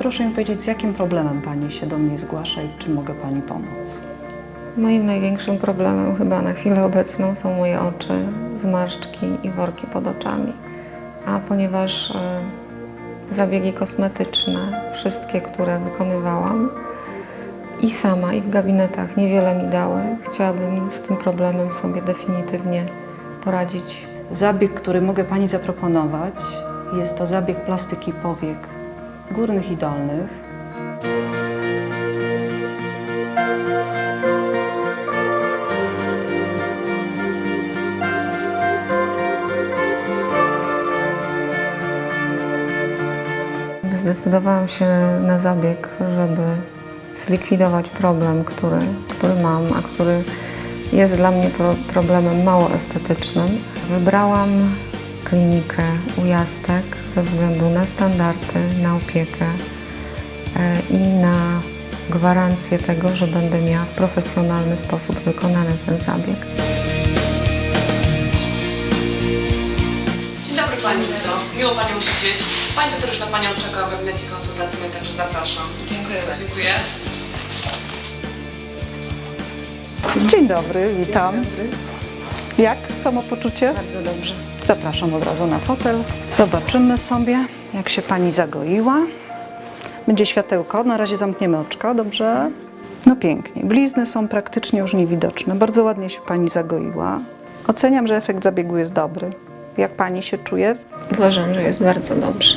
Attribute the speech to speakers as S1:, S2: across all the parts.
S1: proszę mi powiedzieć, z jakim problemem Pani się do mnie zgłasza i czy mogę Pani pomóc?
S2: Moim największym problemem chyba na chwilę obecną są moje oczy, zmarszczki i worki pod oczami. A ponieważ e, zabiegi kosmetyczne, wszystkie, które wykonywałam i sama, i w gabinetach niewiele mi dały, chciałabym z tym problemem sobie definitywnie poradzić.
S1: Zabieg, który mogę Pani zaproponować, jest to zabieg plastyki powiek górnych i dolnych.
S2: Zdecydowałam się na zabieg, żeby zlikwidować problem, który, który mam, a który jest dla mnie pro, problemem mało estetycznym. Wybrałam klinikę Ujastek ze względu na standardy, na opiekę e, i na gwarancję tego, że będę miała w profesjonalny sposób wykonany ten zabieg.
S3: Dzień dobry Pani Lizo, miło Panią widzieć. Pani doktor już na Panią czeka w gabinecie konsultacyjnym, także zapraszam. Dziękuję bardzo. Dziękuję.
S1: Dzień dobry, witam. Jak samopoczucie?
S2: Bardzo dobrze.
S1: Zapraszam od razu na fotel. Zobaczymy sobie, jak się Pani zagoiła. Będzie światełko, na razie zamkniemy oczka, dobrze? No pięknie. Blizny są praktycznie już niewidoczne. Bardzo ładnie się Pani zagoiła. Oceniam, że efekt zabiegu jest dobry. Jak Pani się czuje?
S2: Uważam, że jest bardzo dobrze.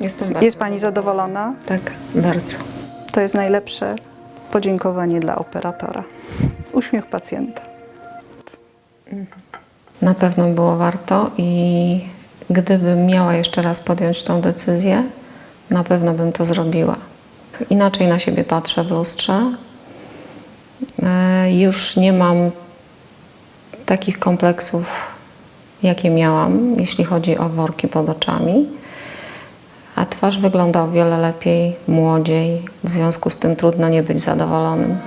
S2: Jestem bardzo
S1: Jest Pani zadowolona?
S2: Tak, bardzo.
S1: To jest najlepsze podziękowanie dla operatora. Uśmiech pacjenta.
S2: Na pewno było warto i gdybym miała jeszcze raz podjąć tą decyzję, na pewno bym to zrobiła. Inaczej na siebie patrzę w lustrze. E, Już nie mam takich kompleksów, jakie miałam, jeśli chodzi o worki pod oczami. A twarz wygląda o wiele lepiej, młodziej. W związku z tym trudno nie być zadowolonym.